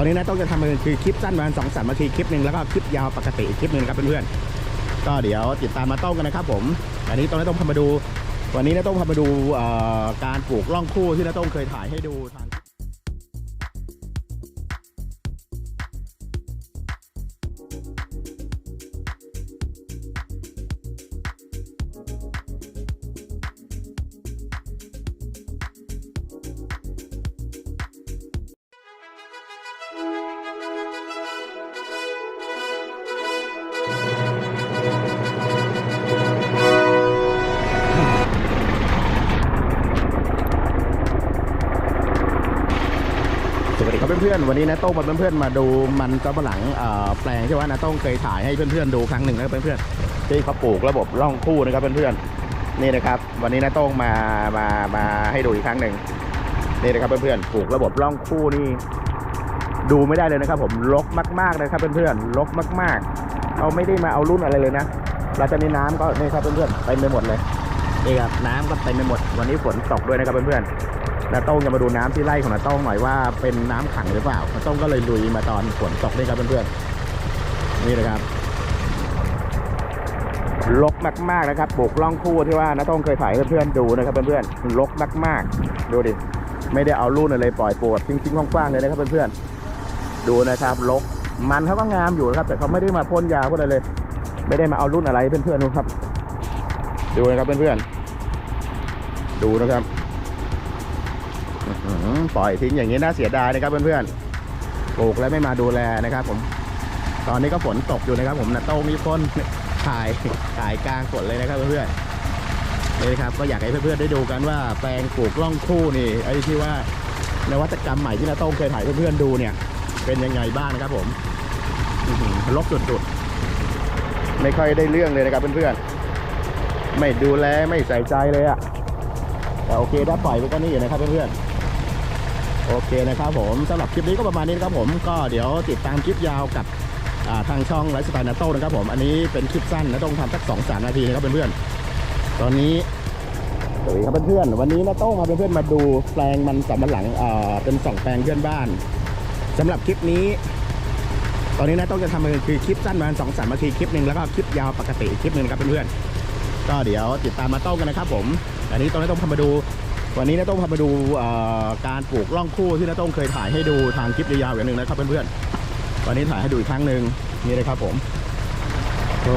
ตอนนี้นะต้องจะทำเป็นคือคลิปสั้นประมาณสองสามนาทีคลิปหนึ่งแล้วก็คลิปยาวปกติอีกคลิปหนึ่งนะครับเพื่อนๆก็เดี๋ยวติดตามมาต้มกันนะครับ ผมอันนี้ตอนนี้ต้องพามาดู วันนี้นะต้องพามาดูการปลูกล่องคู่ที่นะต้องเคยถ่ายให้ดูทาง ครับเพื่อนๆวันนี้นะโต้งมาเพื่อนๆมาดูมันสำปะหลังแปลงที่ว่านะโต้งเคยถ่ายให้เพื่อนๆดูครั้งหนึ่งนะเพื่อนๆที่เขาปลูกระบบร่องคู่นะครับเพื่อนๆนี่นะครับ วันนี้นะโต้งมามามาให้ดูอีกครั้งหนึ่งนี่นะครับเพื่อนๆปลูกระบบร่องคู่นี่ดูไม่ได้เลยนะครับ ผมรกมากๆนะครับเพื่อนๆรกมาก ๆ เอาไม่ได้มาเอารุ่นอะไรเลยนะแล้วตอนนี้น้ำก็นี่ครับเพื่อนๆเต็มไปหมดเลย นี่ครับน้ำก็เต็มไปหมด วันนี้ฝนตกด้วยนะครับเพื่อนๆนาโต้งจะมาดูน้ำที่ไร่ของนาโต้งหน่อยว่าเป็นน้ำขังหรือเปล่านาโต้งก็เลยลุยมาตอนฝนตกนี่ครับเพื่อนๆนี่นะครับลกมากๆนะครับปลูกล่องคู่ที่ว่านาโต้งเคยถ่ายเพื่อนๆดูนะครับเพื่อนๆลกมากๆ ดูดิไม่ได้เอารุ่นอะไรปล่อยปรดทิ้งๆกว้างๆเลยนะครับเพื่อนๆดูนะครับลกมันเขาก็งามอยู่นะครับ แต่เขาไม่ได้มาพ่นยาพ่นอะไรเลย ไม่ได้มาเอารุ่นอะไรเพื่อนๆดูครับดูนะครับเพื่อนๆ ดูนะครับปล่อยทิ้งอย่างนี้น่าเสียดายนะครับเพื่อนๆปลูกแล้วไม่มาดูแลนะครับ ผม ตอนนี้ก็ฝนตกอยู่นะครับ ผมนะโต้งนี่พ่นถ่ายถ่ายกลางฝนเลยนะครับเพื่อนๆนี่นะครับ ก็อยากให้เพื่อนๆได้ดูกันว่าแปลงปลูกล่องคู่นี่ไอ้ที่ว่านวัตกรรมใหม่ที่นาโต้งเคยถ่ายเพื่อนๆดูเนี่ย เป็นยังไงบ้างนะครับ ผมลบสุดๆไม่ค่อยได้เรื่องเลยนะครับเพื่อนๆไม่ดูแลไม่ใส่ใจเลยอะ แต่โอเคถ้าปล่อยไปก็นี่อยู่นะครับเพื่อนๆโอเคนะครับผมสำหรับคลิปนี้ก็ประมาณนี้นะครับผมก็เดี๋ยวติดตามคลิปยาวกับทางช่องไลฟ์สไตล์นาโต้นะครับผมอันนี้เป็นคลิปสั้นนะต้องทำสักสองสามนาทีนะครับเพื่อนๆตอนนี้สวัสดีครับเพื่อนๆวันนี้นาโต้มาเพื่อนๆมาดูแปลงมันสำปะหลังเป็นสองแปลงเพื่อนบ้านสำหรับคลิปนี้ ตอนนี้นะต้องจะทำเป็นคือคลิปสั้นประมาณสองสามนาทีคลิปหนึ่งแล้วก็คลิปยาวปกติคลิปหนึ่งครับเพื่อนๆก็เดี๋ยวติดตามมาโต้กันนะครับผม อันนี้ต้องต้องพามาดู วันนี้นะต้องพามาดูการปลูกล่องคู่ที่นะต้องเคยถ่ายให้ดูทางคลิปยาวๆอย่างหนึ่งนะครับเพื่อนๆวันนี้ถ่ายให้ดูอีกครั้งหนึ่งนี่เลยครับผมโอ้